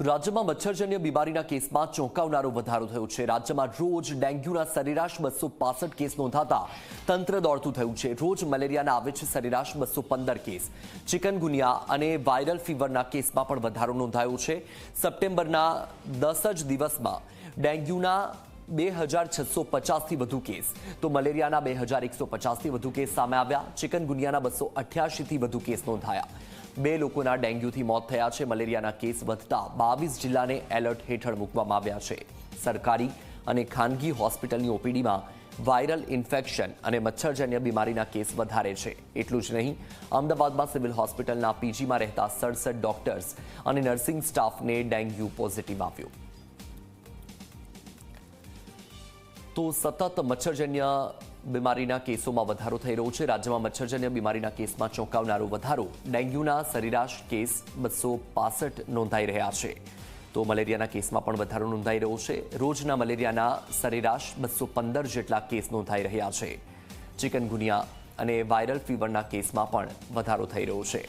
રાજ્યમાં મચ્છરજન્ય બીમારીના કેસમાં ચોંકાવનારો વધારો થયો છે. રાજ્યમાં રોજ ડેન્ગ્યુના સરેરાશ બસો કેસ નોંધાતા તંત્ર દોડતું થયું છે. રોજ મલેરિયાના આવે છે સરેરાશ બસો પંદર કેસ. ચિકનગુનિયા અને વાયરલ ફીવરના કેસમાં પણ વધારો નોંધાયો છે. સપ્ટેમ્બરના દસ જ દિવસમાં ડેન્ગ્યુના બે હજાર છસો પચાસથી વધુ કેસ. તો મલેરિયાના બે હજાર એકસો પચાસથી વધુ કેસ સામે આવ્યા. ચિકનગુનિયાના બસો અઠ્યાસીથી વધુ કેસ નોંધાયા. બે લોકોના ડેન્ગ્યુથી મોત થયા છે. મલેરિયાના કેસ વધતા બાવીસ જિલ્લાને એલર્ટ હેઠળ મૂકવામાં આવ્યા છે. સરકારી અને ખાનગી હોસ્પિટલની ઓપીડીમાં વાયરલ ઇન્ફેક્શન અને મચ્છરજન્ય બીમારીના કેસ વધારે છે. એટલું જ નહીં, અમદાવાદમાં સિવિલ હોસ્પિટલના પીજીમાં રહેતા સડસઠ ડોક્ટર્સ અને નર્સિંગ સ્ટાફને ડેન્ગ્યુ પોઝિટિવ આવ્યું. તો સતત મચ્છરજન્ય બીમારીના કેસોમાં વધારો થઈ રહ્યો છે. રાજ્યમાં મચ્છરજન્ય બીમારીના કેસમાં ચોંકાવનારો વધારો. ડેન્ગ્યુના સરેરાશ કેસ બસો નોંધાઈ રહ્યા છે. તો મલેરિયાના કેસમાં પણ વધારો નોંધાઈ રહ્યો છે. રોજના મલેરિયાના સરેરાશ બસો જેટલા કેસ નોંધાઈ રહ્યા છે. ચિકનગુનિયા અને વાયરલ ફીવરના કેસમાં પણ વધારો થઈ રહ્યો છે.